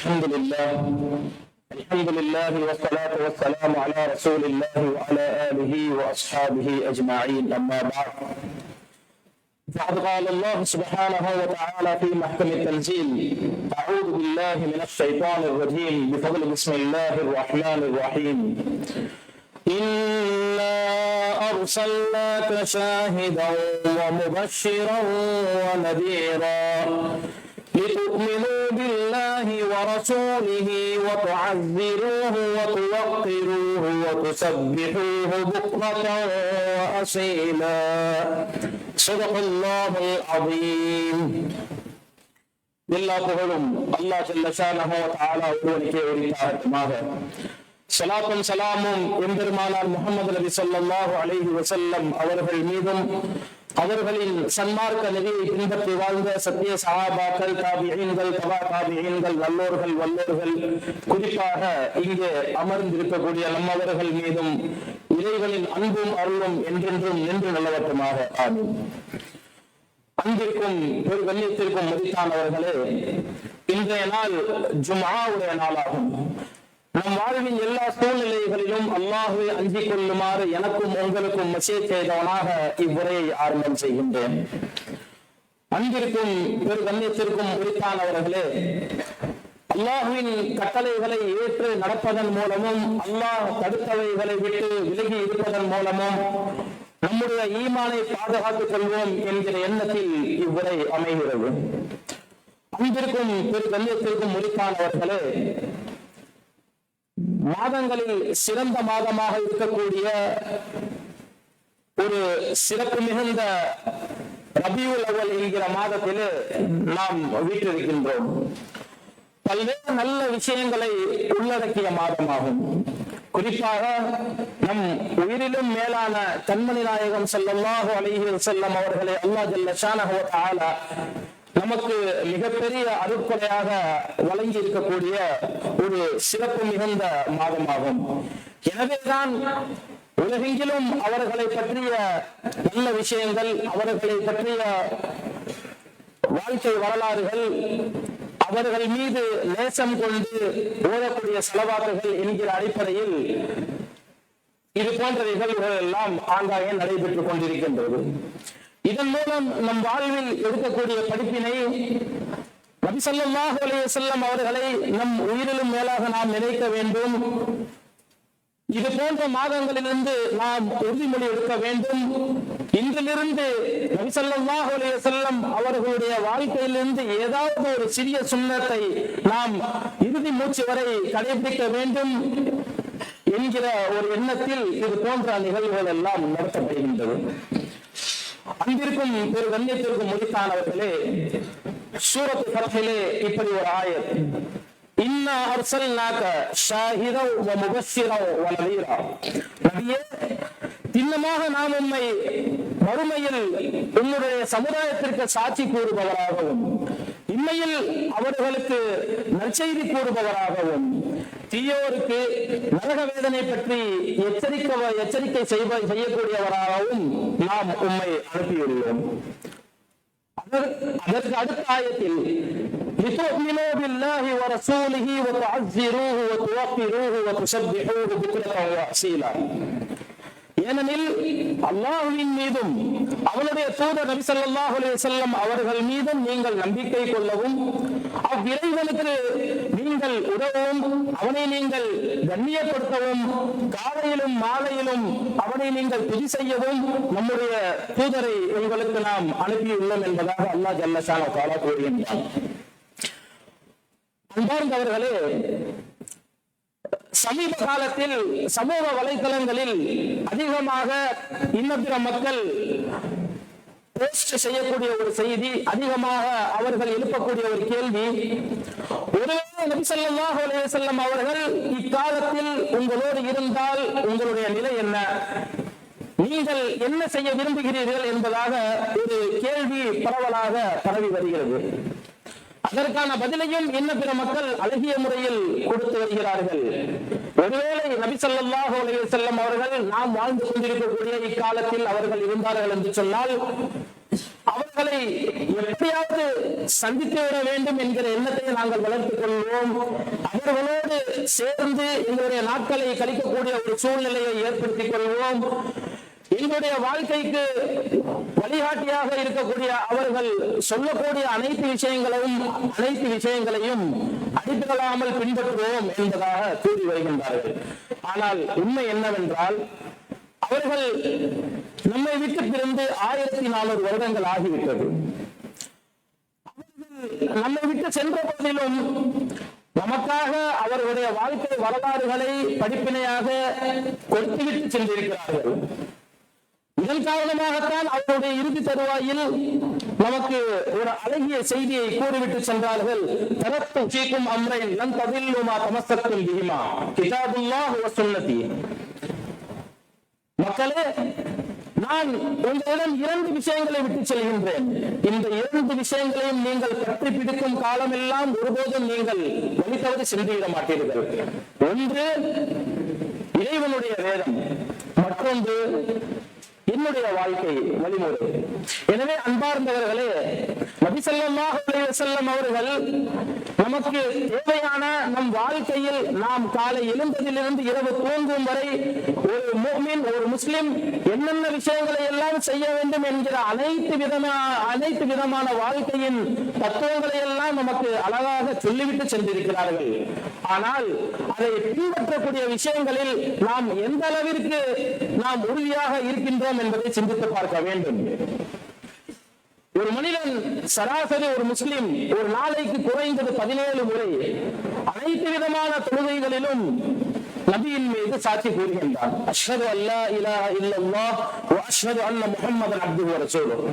الحمد لله. الحمد لله والصلاة والسلام على رسول الله وعلى آله وأصحابه أجمعين. أما بعد. فقد قال الله سبحانه وتعالى في محكم التنزيل أعوذ بالله من الشيطان الرجيم. بفضل بسم الله الرحمن الرحيم. إنا أرسلناك شاهدا ومبشرا ونذيرا لتؤمنوا بالله ورسوله وتعذروه وتوقروه وتسبحوه بكرة وأصيلا صدق الله العظيم எல்லா புகழும் அல்லாஹ் ஜல்லஷானஹு வ தஆலா ஒருவனுக்கே உரித்தாகட்டுமாக சலாத்தும் சலாமும் எம்பெருமானார் முகமது நபி ஸல்லல்லாஹு அலைஹி வஸல்லம் அவர்கள் மீதும் அவர்களின் சன்மார்க்க நெறியை பின்பற்றி வாழ்ந்த சத்திய சகாபாக்கள் தாபியீன்கள் தபா தாபியீன்கள் வல்லோர்கள் வல்லோர்கள். குறிப்பாக இங்கே அமர்ந்திருக்கக்கூடிய நம்மவர்கள் மீதும் இறைவனின் அன்பும் அருளும் என்றென்றும் நின்று நல்லவற்றமாக ஆகும் அன்பிற்கும் பெரு கண்ணியத்திற்கும் மதித்தானவர்களே இன்றைய நாள் ஜுமாவுடைய நாளாகும். நம் வாழ்வின் எல்லா சூழ்நிலைகளிலும் அல்லாஹுவை அஞ்சிக் கொள்ளுமாறு எனக்கும் உங்களுக்கும் மசே செய்தவனாக இவ்வுரையை ஆரம்பம் செய்கின்றேன். அன்பிற்கும் பெரு கண்ணியத்திற்கும் உரித்தானவர்களே அல்லாஹுவின் கட்டளைகளை ஏற்று நடப்பதன் மூலமும் அல்லாஹ் தடுத்தவைகளை விட்டு விலகி இருப்பதன் மூலமும் நம்முடைய ஈமானை பாதுகாத்துக் கொள்வோம் என்கிற எண்ணத்தில் இவ்வுரை அமைகிறது. அன்பிற்கும் பெரு கண்ணியத்திற்கும் உரித்தானவர்களே மாதங்களில் சிறந்த மாதமாக இருக்கக்கூடிய ஒரு சிறப்பு மிகுந்த ரபியுல் அவல் என்கிற மாதத்தில் நாம் வீட்டிருக்கின்றோம் பல்வேறு நல்ல விஷயங்களை உள்ளடக்கிய மாதமாகும். குறிப்பாக நம் உயிரிலும் மேலான கண்மணி நாயகம் செல்லமாக அலைஹி செல்லம் அவர்களை அல்லா ஜல்ல ஷானஹு நமக்கு மிகப்பெரிய அருட்கொடையாக வழங்கி இருக்கக்கூடிய ஒரு சிறப்பு மிகுந்த மாதமாகும். எனவேதான் உலகெங்கிலும் அவர்களை பற்றிய நல்ல விஷயங்கள் அவர்களை பற்றிய வாழ்க்கை வரலாறுகள் அவர்கள் மீது நேசம் கொண்டு ஓடக்கூடிய செலவாக்குகள் என்கிற அடிப்படையில் இது போன்ற நிகழ்வுகள் எல்லாம் ஆங்காங்கே நடைபெற்றுக் கொண்டிருக்கின்றது. இதன் மூலம் நம் வாழ்வில் எடுக்கக்கூடிய படிப்பினை நபிசல்லாஹு அலைய செல்லம் அவர்களை நம் உயிரிலும் மேலாக நாம் நினைக்க வேண்டும். இது போன்ற மாதங்களிலிருந்து நாம் உறுதிமொழி எடுக்க வேண்டும். இன்றிலிருந்து நபிசல்லாஹு அலைய செல்லம் அவர்களுடைய வாழ்க்கையிலிருந்து ஏதாவது ஒரு சிறிய சுண்ணத்தை நாம் இறுதி மூச்சு வரை கடைபிடிக்க வேண்டும் என்கிற ஒரு எண்ணத்தில் இது போன்ற நிகழ்வுகள் எல்லாம் நடத்தப்படுகின்றது. அன்பிற்கும் பெரு கண்ணியத்திற்கும் முடித்தானவர்களே சூரத்து ஃபத்ஹிலே இப்படி ஒரு ஆயர் இன்னா அர்சல்நாக ஷாஹிதவ் வ முபஸ்ஸிரவ் வ நதீரா. நபியே திண்ணமாக நாம் உம்மை மறுமையில் உன்னுடைய சமுதாயத்திற்கு சாட்சி கூறுபவராகவும் இம்மையில் அவர்களுக்கு நற்செய்தி கூறுபவராகவும் தீயோருக்கு நரக வேதனை பற்றி எச்சரிக்க எச்சரிக்கை செய்வ செய்யக்கூடியவராகவும் நாம் உம்மை அனுப்பியுள்ளோம் அதற்கு அடுத்த ஆயத்தில் لتؤمنوا بالله ورسوله وتعزروه وتوقروه وتسبحوه بكرة وأصيلا ஏனெனில் அல்லாஹுவின் மீதும் அவனுடைய தூதர் நபி ஸல்லல்லாஹு அலைஹி வஸல்லம் அவர்கள் மீதும் நீங்கள் நம்பிக்கை கொள்ளவும் அவ்விறைவனுக்கு நீங்கள் உதவவும் அவனை நீங்கள் கண்ணியப்படுத்தவும் காலையிலும் மாலையிலும் அவனை நீங்கள் துதி செய்யவும் நம்முடைய தூதரை உங்களுக்கு நாம் அனுப்பியுள்ளோம் என்பதாக அல்லா ஜல்லசான காலா கூறுகின்றார் அன்பார்ந்தவர்களே சமீப காலத்தில் சமூக வலைதளங்களில் அதிகமாக இன்னபிற மக்கள் போஸ்ட் செய்யக்கூடிய ஒரு செய்தி அதிகமாக அவர்கள் எழுப்பக்கூடிய ஒரு கேள்வி. ஒருவேளை நபி ஸல்லல்லாஹு அவர்கள் இக்காலத்தில் உங்களோடு இருந்தால் உங்களுடைய நிலை என்ன? நீங்கள் என்ன செய்ய விரும்புகிறீர்கள் என்பதாக ஒரு கேள்வி பரவலாக பரவி வருகிறது. அதற்கான பதிலையும் என்ன பிற மக்கள் அழகிய முறையில் கொடுத்து வருகிறார்கள்? ஒருவேளை நபி ஸல்லல்லாஹு அலைஹி அவர்கள் நாம் வாழ்ந்து கொண்டிருக்கக்கூடிய இக்காலத்தில் அவர்கள் இருந்தார்கள் என்று சொன்னால் அவர்களை எப்படியாவது சந்தித்து வர வேண்டும் என்கிற எண்ணத்தை நாங்கள் வளர்த்துக் கொள்வோம். அவர்களோடு சேர்ந்து எங்களுடைய நாட்களை கழிக்கக்கூடிய ஒரு சூழ்நிலையை ஏற்படுத்திக் கொள்வோம். எங்களுடைய வாழ்க்கைக்கு வழிகாட்டியாக இருக்கக்கூடிய அவர்கள் சொல்லக்கூடிய அனைத்து விஷயங்களையும் அனைத்து விஷயங்களையும் அடித்துக்கொள்ளாமல் பின்பற்றுவோம் என்பதாக கூறி வருகின்றார்கள். ஆனால் உண்மை என்னவென்றால் அவர்கள் நம்மை விட்டு பிறந்து ஆயிரத்தி நானூறு வருடங்கள் ஆகிவிட்டது. நம்மை விட்டு சென்ற போதிலும் நமக்காக அவர்களுடைய வாழ்க்கை வரலாறுகளை படிப்பினையாக கொடுத்துவிட்டு சென்றிருக்கிறார்கள். இதன் காரணமாகத்தான் அவருடைய இறுதி தருவாயில் நமக்கு ஒரு அழகிய செய்தியை கூறிவிட்டு சென்றார்கள். தரத்து சீக்கும் அம்ரை நன் தவில்லுமா தமசத்தும் பிஹிமா. கிதாபுல்லாஹ் வ சுன்னதி. மக்களே நான் உங்களிடம் இரண்டு விஷயங்களை விட்டு செல்கின்றேன். இந்த இரண்டு விஷயங்களையும் நீங்கள் கட்டி பிடிக்கும் காலமெல்லாம் ஒருபோதும் நீங்கள் வழி சென்றுவிட மாட்டீர்கள். ஒன்று இறைவனுடைய வேதம். மற்றொன்று என்னுடைய வாழ்க்கை வழிமுறை. எனவே அன்பார்ந்தவர்களே நபி செல்லும் அவர்கள் நமக்கு தேவையான நம் வாழ்க்கையில் நாம் காலை எழுந்ததிலிருந்து இரவு தூங்கும் வரை ஒரு மோமின் ஒரு முஸ்லிம் என்னென்ன விஷயங்களை எல்லாம் செய்ய வேண்டும் என்கிற அனைத்து விதமான அனைத்து விதமான வாழ்க்கையின் தத்துவங்களை எல்லாம் நமக்கு அழகாக சொல்லிவிட்டு சென்றிருக்கிறார்கள். ஆனால் அதை பின்பற்றக்கூடிய விஷயங்களில் நாம் எந்த அளவிற்கு நாம் உறுதியாக இருக்கின்றோம் என்பதை சிந்தித்து பார்க்க வேண்டும். ஒரு மனிதன் சராசரி ஒரு முஸ்லிம் ஒரு நாளைக்கு குறைந்தது பதினேழு முறை அனைத்து விதமான தொழுகைகளிலும் நபியின் மீது சாட்சி கூறுகின்றான். அஷ்ஹது அல்லா இலாஹ இல்லல்லாஹ் வ அஷ்ஹது அன்ன முஹம்மதன் அப்துஹு வ ரசூலுஹு.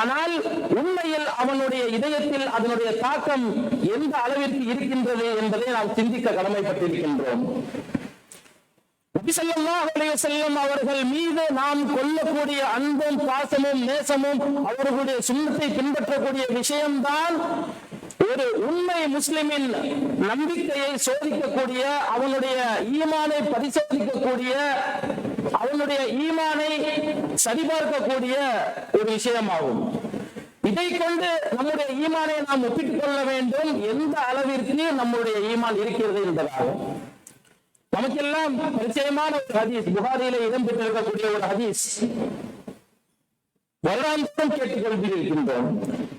ஆனால் உண்மையில் அவனுடைய இதயத்தில் அதனுடைய தாக்கம் எந்த அளவிற்கு இருக்கின்றது என்பதை நாம் சிந்திக்க கடமைப்பட்டிருக்கின்றோம். நபி ஸல்லல்லாஹு அவர்கள் மீது நாம் கொள்ளக்கூடிய அன்பும் பாசமும் நேசமும் அவர்களுடைய சுண்ணத்தை பின்பற்றக்கூடிய விஷயம்தான் ஒரு உண்மை முஸ்லிமின் நம்பிக்கையை சோதிக்கக்கூடிய அவனுடைய ஈமானை பரிசோதிக்கக்கூடிய அவனுடைய ஈமானை சரிபார்க்கக்கூடிய ஒரு விஷயமாகும். இதை கொண்டு நம்முடைய ஈமானை நாம் ஒப்பிட்டுக் கொள்ள வேண்டும். எந்த அளவிற்கு நம்முடைய ஈமான் இருக்கிறது என்பதாகும். நமக்கெல்லாம் பரிச்சயமான ஒரு ஹதீஸ். புகாரியில இடம்பெற்றிருக்கக்கூடிய ஒரு ஹதீஸ். வருடாந்தம் கேட்டுக் கொள்கிறோம்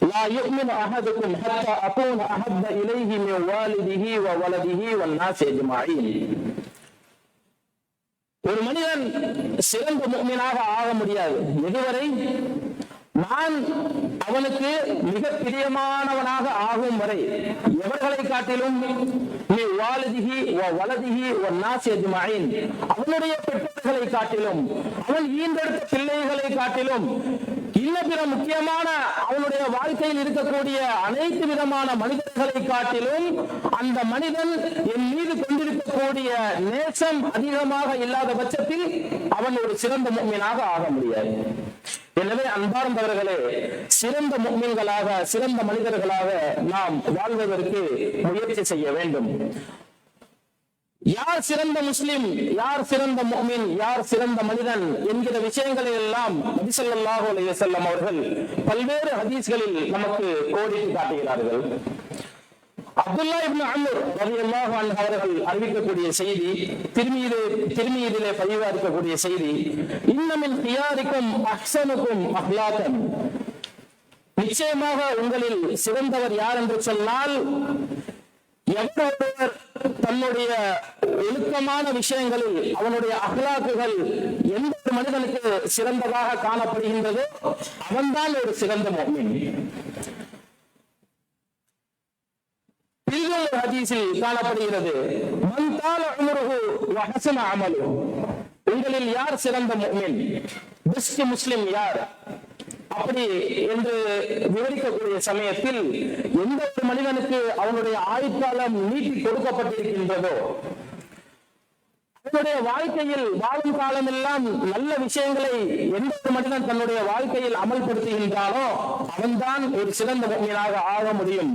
லா யுமினு அஹதுக்கும் ஹத்தா அகூன அஹத்த இலைஹி மின் வாலிதிஹி வ வலதிஹி வன் ஒரு மனிதன் சிறந்த முக்மீனாக ஆக முடியாது. எதுவரை நான் அவனுக்கு மிக பிரியமானவனாக ஆகும் வரை எவர்களை காட்டிலும் அவனுடைய பெற்றோர்களை காட்டிலும் அவன் ஈண்டெடுத்த பிள்ளைகளை காட்டிலும் இன்னும் பிற முக்கியமான அவனுடைய வாழ்க்கையில் இருக்கக்கூடிய அனைத்து விதமான மனிதர்களை காட்டிலும் அந்த மனிதன் என் மீது கூடிய நேசம் அதிகமாக இல்லாத பட்சத்தில் அவன் ஒரு சிறந்த முக்மீனாக ஆக முடியாது. எனவே அன்பார்ந்தவர்களே சிறந்த முக்மீன்களாக சிறந்த மனிதர்களாக நாம் வாழ்வதற்கு முயற்சி செய்ய வேண்டும். யார் சிறந்த முஸ்லிம் யார் சிறந்த முஃமின் யார் சிறந்த மனிதன் என்கிற விஷயங்களை எல்லாம் நபி ஸல்லல்லாஹு அலைஹி அவர்கள் பல்வேறு ஹதீஸ்களில் நமக்கு கோடிட்டு காட்டுகிறார்கள். அப்துல்லா இப்னு அம்ர் ரலியல்லாஹு அன்ஹு அவர்கள் அறிவிக்கக்கூடிய செய்தி திருமீது திருமீதிலே பதிவாக இருக்கக்கூடிய செய்தி இன்னமும் தியாரிக்கும் அஹ்சனுக்கும் அஹ்லாகன். நிச்சயமாக உங்களில் சிறந்தவர் யார் என்று சொன்னால் எவ்வொருவர் தன்னுடைய ஒழுக்கமான விஷயங்களில் அவனுடைய அகலாக்குகள் எந்த ஒரு மனிதனுக்கு சிறந்ததாக காணப்படுகின்றதோ அவன்தான் ஒரு சிறந்த மோமின். இன்னொரு ஹதீஸில் காணப்படுகிறது. மந்தால உமருகு உமருஹு அமலு. உங்களில் யார் சிறந்த முஃமின் பெஸ்ட் முஸ்லிம் யார்? அப்படி என்று விவரிக்கக்கூடிய சமயத்தில் எந்த ஒரு மனிதனுக்கு அவனுடைய ஆயுட்காலம் நீட்டி கொடுக்கப்பட்டிருக்கின்றதோ அவனுடைய வாழ்க்கையில் வாழும் காலமெல்லாம் நல்ல விஷயங்களை எந்த மனிதன் தன்னுடைய வாழ்க்கையில் அமல்படுத்துகின்றானோ அவன்தான் ஒரு சிறந்த மனிதனாக ஆக முடியும்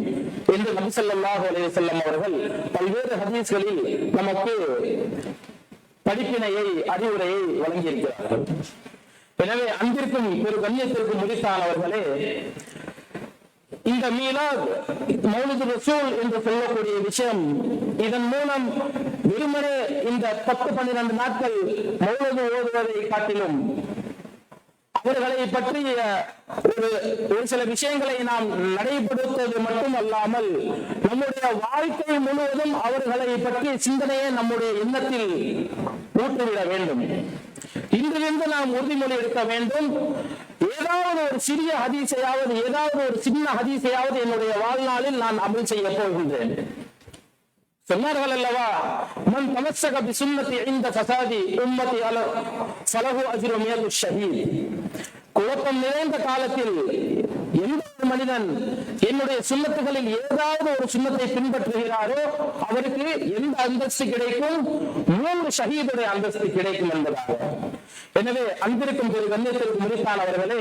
என்று நபி ஸல்லல்லாஹு அலைஹி அவர்கள் பல்வேறு ஹதீஸ்களில் நமக்கு படிப்பினையை அறிவுரையை வழங்கியிருக்கிறார்கள். எனவே அன்பிற்கும் ஒரு கண்ணியத்திற்கும் முடித்தானவர்களே இந்த மீலாத் மௌலிது ரசூல் என்று சொல்லக்கூடிய விஷயம் இதன் மூலம் வெறுமனே இந்த பத்து பன்னிரண்டு நாட்கள் மௌலது ஓதுவதை காட்டிலும் அவர்களை பற்றிய ஒரு ஒரு சில விஷயங்களை நாம் நடைபெறுத்தது மட்டும் அல்லாமல் நம்முடைய வாழ்க்கை முழுவதும் அவர்களை பற்றிய சிந்தனையை நம்முடைய எண்ணத்தில் ஊட்டிவிட வேண்டும். இன்றிலிருந்து நாம் உறுதிமொழி எடுக்க வேண்டும். ஏதாவது ஒரு சிறிய ஹதீசையாவது ஏதாவது ஒரு சின்ன ஹதீசையாவது என்னுடைய வாழ்நாளில் நான் அமல் செய்ய போகின்றேன். சொன்னார்கள் அல்லவா மன் தமசக பி சுன்னதி இந்த ஃபசாதி உம்மதி அல ஃபலஹு அஜ்ரு மியது ஷஹீத் குழப்பம் நிறைந்த காலத்தில் எந்த ஒரு மனிதன் என்னுடைய சுண்ணத்துகளில் ஏதாவது ஒரு சுண்ணத்தை பின்பற்றுகிறாரோ அவருக்கு எந்த அந்தஸ்து கிடைக்கும்? மூன்று ஷஹீதுடைய அந்தஸ்து கிடைக்கும் என்பதாக. எனவே அன்பிற்கும் பெரு கண்ணியத்திற்கு முடித்தானவர்களே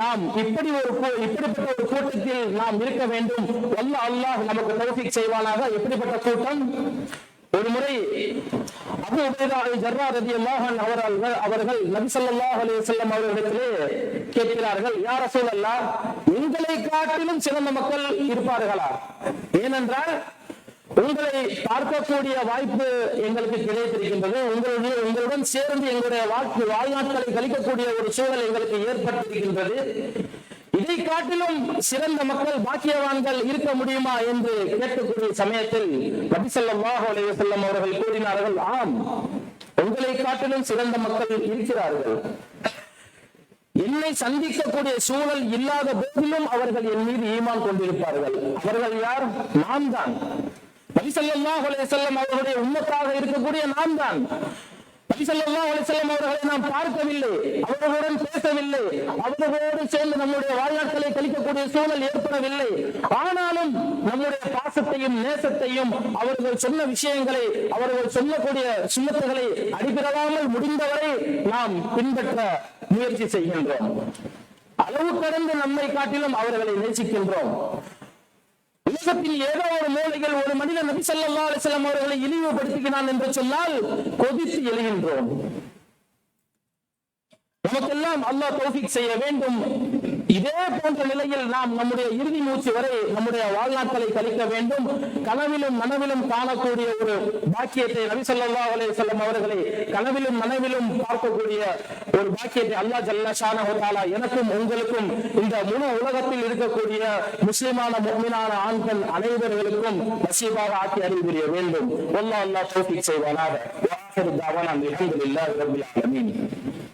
நாம் இப்படி ஒரு இப்படிப்பட்ட ஒரு கூட்டத்தில் நாம் இருக்க வேண்டும். அல்ல அல்லாஹ் நமக்கு தௌஃபீக் செய்வானாக. எப்படிப்பட்ட கூட்டம்? ஒரு முறை அபு உபைதா அல் ஜர்ரா ரலியல்லாஹு அன்ஹு அவர்கள் அவர்கள் நபி ஸல்லல்லாஹு அலைஹி அவர்களிடத்திலே கேட்கிறார்கள் யா ரசூலல்லாஹ் உங்களை காட்டிலும் சிறந்த மக்கள் இருப்பார்களா? ஏனென்றால் உங்களை பார்க்கக்கூடிய வாய்ப்பு எங்களுக்கு கிடைத்திருக்கின்றது. உங்களுடைய உங்களுடன் சேர்ந்து எங்களுடைய வாழ்க்கை வாழ்நாட்களை கழிக்கக்கூடிய ஒரு சூழல் எங்களுக்கு ஏற்பட்டிருக்கின்றது. இதை காட்டிலும் சிறந்த மக்கள் பாக்கியவான்கள் இருக்க முடியுமா என்று கேட்கக்கூடிய சமயத்தில் நபி செல்லம் அவர்கள் கூறினார்கள் ஆம் உங்களை காட்டிலும் சிறந்த மக்கள் இருக்கிறார்கள். என்னை சந்திக்கக்கூடிய சூழல் இல்லாத போதிலும் அவர்கள் என் மீது ஈமான் கொண்டிருப்பார்கள். அவர்கள் யார்? நான் தான். நபி செல்லம் அவர்களுடைய உம்மத்தாக இருக்கக்கூடிய நான் தான். நபி ஸல்லல்லாஹு அவர்களை நாம் பார்க்கவில்லை. அவர்களுடன் பேசவில்லை. அவர்களோடு சேர்ந்து நம்முடைய வாழ்நாட்களை கழிக்கக்கூடிய சூழல் ஏற்படவில்லை. ஆனாலும் நம்முடைய பாசத்தையும் நேசத்தையும் அவர்கள் சொன்ன விஷயங்களை அவர்கள் சொல்லக்கூடிய சுண்ணத்துகளை அடிபிரலாமல் முடிந்தவரை நாம் பின்பற்ற முயற்சி செய்கின்றோம். அளவு கடந்து நம்மை காட்டிலும் அவர்களை நேசிக்கின்றோம். உலகத்தில் ஏதோ ஒரு மூலையில் ஒரு மனிதன் நபி சொல்லா அலைஹி வஸல்லம் அவர்களை இழிவுபடுத்துகிறான் என்று சொன்னால் கொதித்து எழுகின்றோம் நமக்கெல்லாம் அல்லாஹ் தௌஃபீக் செய்ய வேண்டும். இதே போன்ற நிலையில் நாம் நம்முடைய இறுதி மூச்சு வரை நம்முடைய வாழ்நாட்களை கழிக்க வேண்டும். கனவிலும் மனவிலும் காணக்கூடிய ஒரு பாக்கியத்தை நபி சொல்லா அலே செல்லம் அவர்களை கனவிலும் மனவிலும் பார்க்கக்கூடிய ஒரு பாக்கியத்தை அல்லாஹ் ஜல்ல ஷானஹு எனக்கும் உங்களுக்கும் இந்த முழு உலகத்தில் இருக்கக்கூடிய முஸ்லிமான முஃமினான ஆண்கள் அனைவர்களுக்கும் நசீபாக ஆக்கி அறிவுரிய வேண்டும். ஒல்லா அல்லாஹ் தௌஃபீக் செய்வானாக. வஆஹிரு தஅவானா அல்ஹம்துலில்லாஹி ரப்பில்